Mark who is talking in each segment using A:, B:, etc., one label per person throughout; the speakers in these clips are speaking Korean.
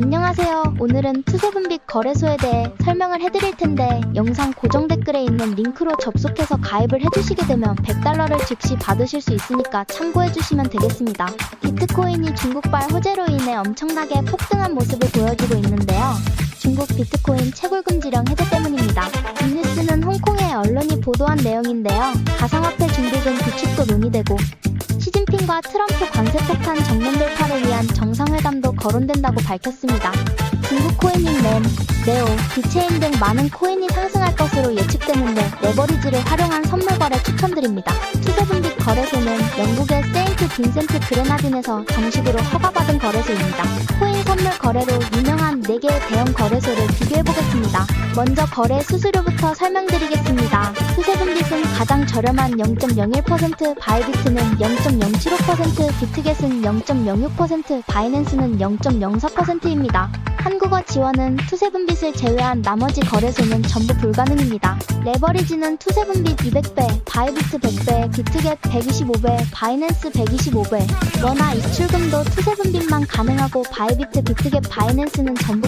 A: 안녕하세요. 오늘은 투세분빛 거래소에 대해 설명을 해드릴 텐데 영상 고정 댓글에 있는 링크로 접속해서 가입을 해주시게 되면 100달러를 즉시 받으실 수 있으니까 참고해주시면 되겠습니다. 비트코인이 중국발 호재로 인해 엄청나게 폭등한 모습을 보여주고 있는데요. 중국 비트코인 채굴 금지령 해제 때문입니다. 이 뉴스는 홍콩의 언론이 보도한 내용인데요. 가상화폐 중국은 비축도 논의되고 시진핑과 트럼프 관세 폭탄 정면 돌파를 위한 정상회담도 거론된다고 밝혔습니다. 중국 코인인 램, 네오, 비체인 등 많은 코인이 상승할 것으로 예측되는데 레버리지를 활용한 선물 거래 추천드립니다. 투세분빛 거래소는 영국의 세인트 빈센트 그레나딘에서 정식으로 허가받은 거래소입니다. 코인 선물 거래로 4개의 대형 거래소를 비교해보겠습니다. 먼저 거래 수수료부터 설명드리겠습니다. 투세분빛은 가장 저렴한 0.01%, 바이비트는 0.075%, 비트겟은 0.06%, 바이낸스는 0.04%입니다. 한국어 지원은 투세분빛을 제외한 나머지 거래소는 전부 불가능입니다. 레버리지는 투세분빛 200배, 바이비트 100배, 비트겟 125배, 바이낸스 125배, 원화 입출금도 투세분빛만 가능하고 바이비트, 비트겟, 바이낸스는 전부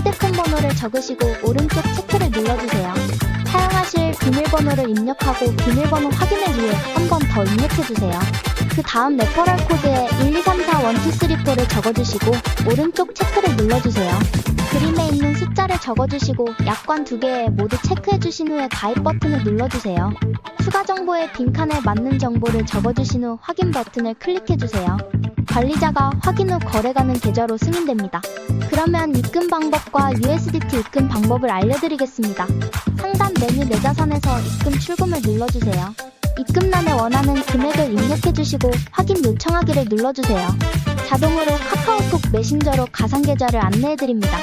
A: 휴대폰 번호를 적으시고 오른쪽 체크를 눌러주세요. 사용하실 비밀번호를 입력하고 비밀번호 확인을 위해 한 번 더 입력해주세요. 그 다음 레퍼럴 코드에 1234123를 적어주시고 오른쪽 체크를 눌러주세요. 그림에 있는 숫자를 적어주시고 약관 두 개에 모두 체크해주신 후에 가입 버튼을 눌러주세요. 추가 정보의 빈칸에 맞는 정보를 적어주신 후 확인 버튼을 클릭해주세요. 관리자가 확인 후 거래 가능 계좌로 승인됩니다. 그러면 입금 방법과 USDT 입금 방법을 알려드리겠습니다. 상단 메뉴 내 자산에서 입금 출금을 눌러주세요. 입금란에 원하는 금액을 입력해주시고 확인 요청하기를 눌러주세요. 자동으로 카카오톡 메신저로 가상계좌를 안내해드립니다.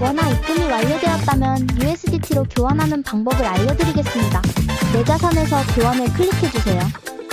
A: 원화 입금이 완료되었다면 USDT로 교환하는 방법을 알려드리겠습니다. 내 자산에서 교환을 클릭해주세요.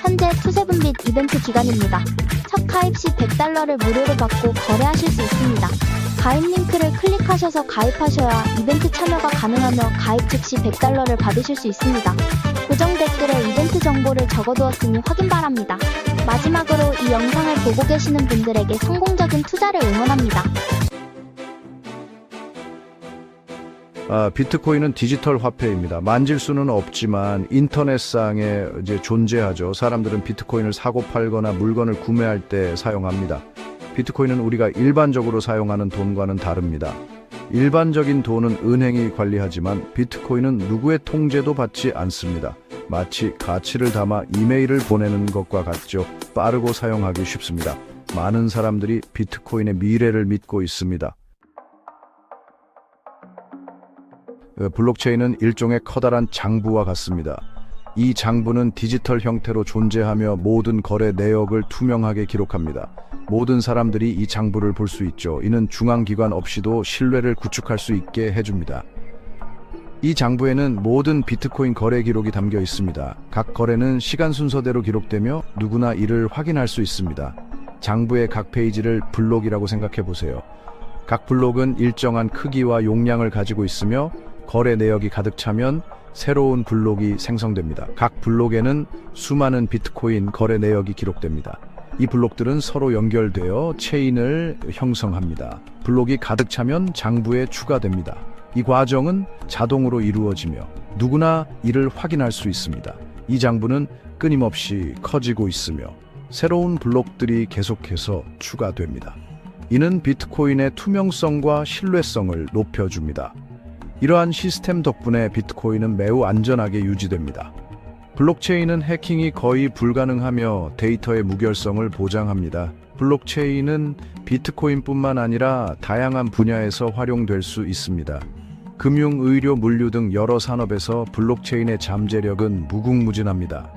A: 현재 투세분빛 이벤트 기간입니다. 첫 가입 시 100달러를 무료로 받고 거래하실 수 있습니다. 가입 링크를 클릭하셔서 가입하셔야 이벤트 참여가 가능하며 가입 즉시 100달러를 받으실 수 있습니다. 고정 댓글에 이벤트 정보를 적어두었으니 확인 바랍니다. 마지막으로 이 영상을 보고 계시는 분들에게 성공적인 투자를 응원합니다.
B: 아, 비트코인은 디지털 화폐입니다. 만질 수는 없지만 인터넷상에 이제 존재하죠. 사람들은 비트코인을 사고 팔거나 물건을 구매할 때 사용합니다. 비트코인은 우리가 일반적으로 사용하는 돈과는 다릅니다. 일반적인 돈은 은행이 관리하지만 비트코인은 누구의 통제도 받지 않습니다. 마치 가치를 담아 이메일을 보내는 것과 같죠. 빠르고 사용하기 쉽습니다. 많은 사람들이 비트코인의 미래를 믿고 있습니다. 블록체인은 일종의 커다란 장부와 같습니다. 이 장부는 디지털 형태로 존재하며 모든 거래 내역을 투명하게 기록합니다. 모든 사람들이 이 장부를 볼 수 있죠. 이는 중앙기관 없이도 신뢰를 구축할 수 있게 해줍니다. 이 장부에는 모든 비트코인 거래 기록이 담겨 있습니다. 각 거래는 시간 순서대로 기록되며 누구나 이를 확인할 수 있습니다. 장부의 각 페이지를 블록이라고 생각해 보세요. 각 블록은 일정한 크기와 용량을 가지고 있으며 거래 내역이 가득 차면 새로운 블록이 생성됩니다. 각 블록에는 수많은 비트코인 거래 내역이 기록됩니다. 이 블록들은 서로 연결되어 체인을 형성합니다. 블록이 가득 차면 장부에 추가됩니다. 이 과정은 자동으로 이루어지며 누구나 이를 확인할 수 있습니다. 이 장부는 끊임없이 커지고 있으며 새로운 블록들이 계속해서 추가됩니다. 이는 비트코인의 투명성과 신뢰성을 높여줍니다. 이러한 시스템 덕분에 비트코인은 매우 안전하게 유지됩니다. 블록체인은 해킹이 거의 불가능하며 데이터의 무결성을 보장합니다. 블록체인은 비트코인뿐만 아니라 다양한 분야에서 활용될 수 있습니다. 금융, 의료, 물류 등 여러 산업에서 블록체인의 잠재력은 무궁무진합니다.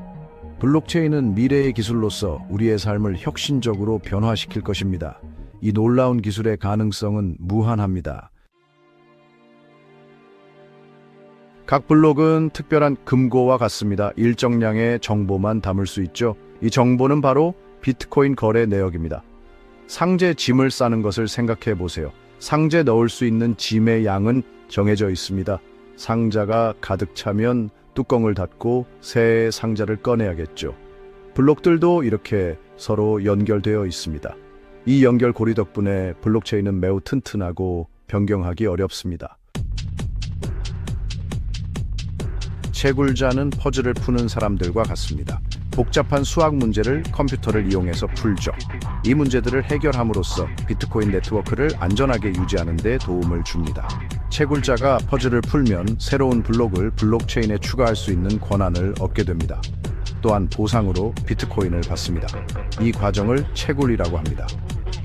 B: 블록체인은 미래의 기술로서 우리의 삶을 혁신적으로 변화시킬 것입니다. 이 놀라운 기술의 가능성은 무한합니다. 각 블록은 특별한 금고와 같습니다. 일정량의 정보만 담을 수 있죠. 이 정보는 바로 비트코인 거래 내역입니다. 상자에 짐을 싸는 것을 생각해 보세요. 상자에 넣을 수 있는 짐의 양은 정해져 있습니다. 상자가 가득 차면 뚜껑을 닫고 새 상자를 꺼내야겠죠. 블록들도 이렇게 서로 연결되어 있습니다. 이 연결 고리 덕분에 블록체인은 매우 튼튼하고 변경하기 어렵습니다. 채굴자는 퍼즐을 푸는 사람들과 같습니다. 복잡한 수학 문제를 컴퓨터를 이용해서 풀죠. 이 문제들을 해결함으로써 비트코인 네트워크를 안전하게 유지하는 데 도움을 줍니다. 채굴자가 퍼즐을 풀면 새로운 블록을 블록체인에 추가할 수 있는 권한을 얻게 됩니다. 또한 보상으로 비트코인을 받습니다. 이 과정을 채굴이라고 합니다.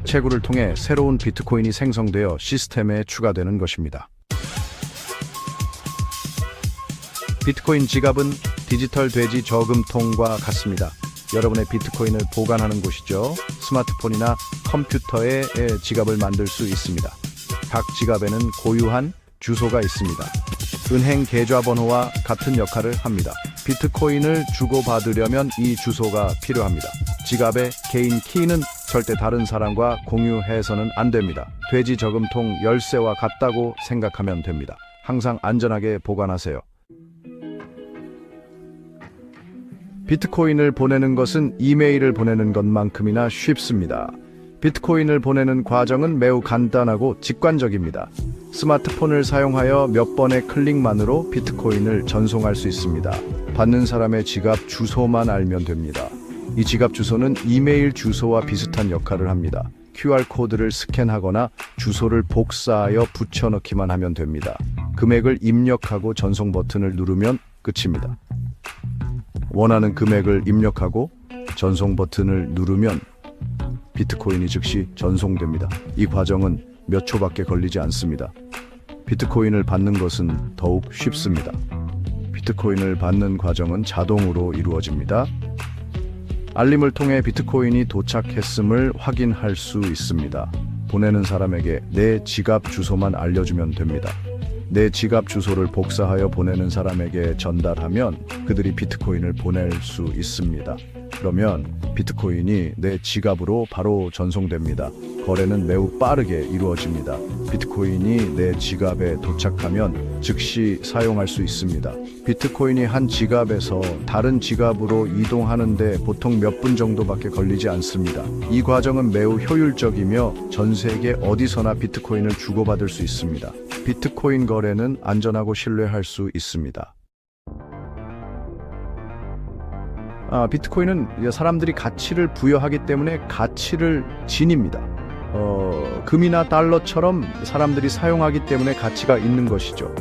B: 채굴을 통해 새로운 비트코인이 생성되어 시스템에 추가되는 것입니다. 비트코인 지갑은 디지털 돼지 저금통과 같습니다. 여러분의 비트코인을 보관하는 곳이죠. 스마트폰이나 컴퓨터에 지갑을 만들 수 있습니다. 각 지갑에는 고유한 주소가 있습니다. 은행 계좌번호와 같은 역할을 합니다. 비트코인을 주고받으려면 이 주소가 필요합니다. 지갑의 개인 키는 절대 다른 사람과 공유해서는 안 됩니다. 돼지 저금통 열쇠와 같다고 생각하면 됩니다. 항상 안전하게 보관하세요. 비트코인을 보내는 것은 이메일을 보내는 것만큼이나 쉽습니다. 비트코인을 보내는 과정은 매우 간단하고 직관적입니다. 스마트폰을 사용하여 몇 번의 클릭만으로 비트코인을 전송할 수 있습니다. 받는 사람의 지갑 주소만 알면 됩니다. 이 지갑 주소는 이메일 주소와 비슷한 역할을 합니다. QR코드를 스캔하거나 주소를 복사하여 붙여넣기만 하면 됩니다. 금액을 입력하고 전송 버튼을 누르면 끝입니다. 원하는 금액을 입력하고 전송 버튼을 누르면 비트코인이 즉시 전송됩니다. 이 과정은 몇 초밖에 걸리지 않습니다. 비트코인을 받는 것은 더욱 쉽습니다. 비트코인을 받는 과정은 자동으로 이루어집니다. 알림을 통해 비트코인이 도착했음을 확인할 수 있습니다. 보내는 사람에게 내 지갑 주소만 알려주면 됩니다. 내 지갑 주소를 복사하여 보내는 사람에게 전달하면 그들이 비트코인을 보낼 수 있습니다. 그러면 비트코인이 내 지갑으로 바로 전송됩니다. 거래는 매우 빠르게 이루어집니다. 비트코인이 내 지갑에 도착하면 즉시 사용할 수 있습니다. 비트코인이 한 지갑에서 다른 지갑으로 이동하는데 보통 몇 분 정도밖에 걸리지 않습니다. 이 과정은 매우 효율적이며 전 세계 어디서나 비트코인을 주고받을 수 있습니다. 비트코인 거래는 안전하고 신뢰할 수 있습니다. 아, 비트코인은 사람들이 가치를 부여하기 때문에 가치를 지닙니다. 어, 금이나 달러처럼 사람들이 사용하기 때문에 가치가 있는 것이죠.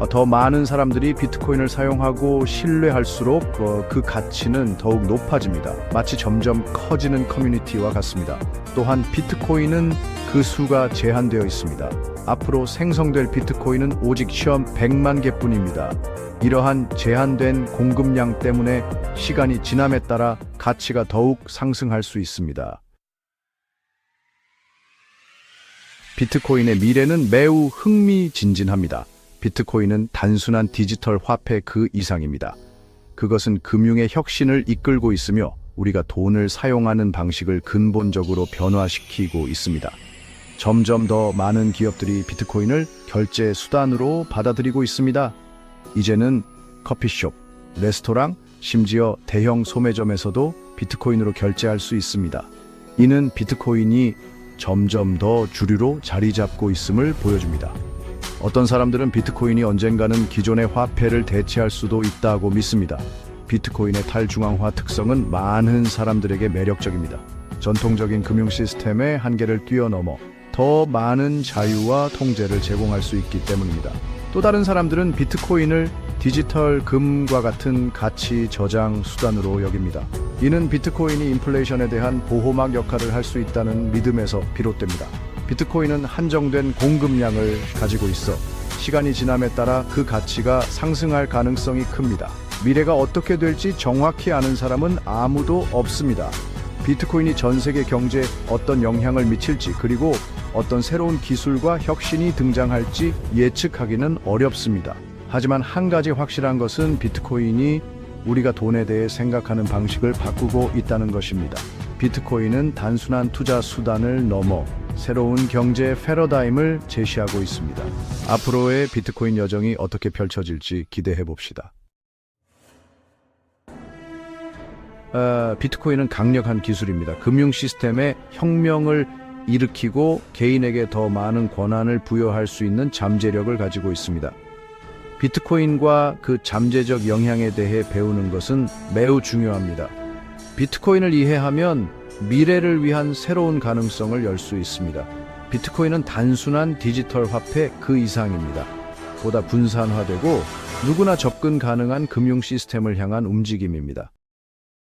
B: 어, 더 많은 사람들이 비트코인을 사용하고 신뢰할수록 어, 그 가치는 더욱 높아집니다. 마치 점점 커지는 커뮤니티와 같습니다. 또한 비트코인은 그 수가 제한되어 있습니다. 앞으로 생성될 비트코인은 오직 시험 100만 개뿐입니다. 이러한 제한된 공급량 때문에 시간이 지남에 따라 가치가 더욱 상승할 수 있습니다. 비트코인의 미래는 매우 흥미진진합니다. 비트코인은 단순한 디지털 화폐 그 이상입니다. 그것은 금융의 혁신을 이끌고 있으며 우리가 돈을 사용하는 방식을 근본적으로 변화시키고 있습니다. 점점 더 많은 기업들이 비트코인을 결제 수단으로 받아들이고 있습니다. 이제는 커피숍, 레스토랑, 심지어 대형 소매점에서도 비트코인으로 결제할 수 있습니다. 이는 비트코인이 점점 더 주류로 자리 잡고 있음을 보여줍니다. 어떤 사람들은 비트코인이 언젠가는 기존의 화폐를 대체할 수도 있다고 믿습니다. 비트코인의 탈중앙화 특성은 많은 사람들에게 매력적입니다. 전통적인 금융 시스템의 한계를 뛰어넘어 더 많은 자유와 통제를 제공할 수 있기 때문입니다. 또 다른 사람들은 비트코인을 디지털 금과 같은 가치 저장 수단으로 여깁니다. 이는 비트코인이 인플레이션에 대한 보호막 역할을 할 수 있다는 믿음에서 비롯됩니다. 비트코인은 한정된 공급량을 가지고 있어 시간이 지남에 따라 그 가치가 상승할 가능성이 큽니다. 미래가 어떻게 될지 정확히 아는 사람은 아무도 없습니다. 비트코인이 전 세계 경제에 어떤 영향을 미칠지 그리고 어떤 새로운 기술과 혁신이 등장할지 예측하기는 어렵습니다. 하지만 한 가지 확실한 것은 비트코인이 우리가 돈에 대해 생각하는 방식을 바꾸고 있다는 것입니다. 비트코인은 단순한 투자 수단을 넘어 새로운 경제 패러다임을 제시하고 있습니다. 앞으로의 비트코인 여정이 어떻게 펼쳐질지 기대해 봅시다. 아, 비트코인은 강력한 기술입니다. 금융 시스템에 혁명을 일으키고 개인에게 더 많은 권한을 부여할 수 있는 잠재력을 가지고 있습니다. 비트코인과 그 잠재적 영향에 대해 배우는 것은 매우 중요합니다. 비트코인을 이해하면 미래를 위한 새로운 가능성을 열 수 있습니다. 비트코인은 단순한 디지털 화폐 그 이상입니다. 보다 분산화되고 누구나 접근 가능한 금융 시스템을 향한 움직임입니다.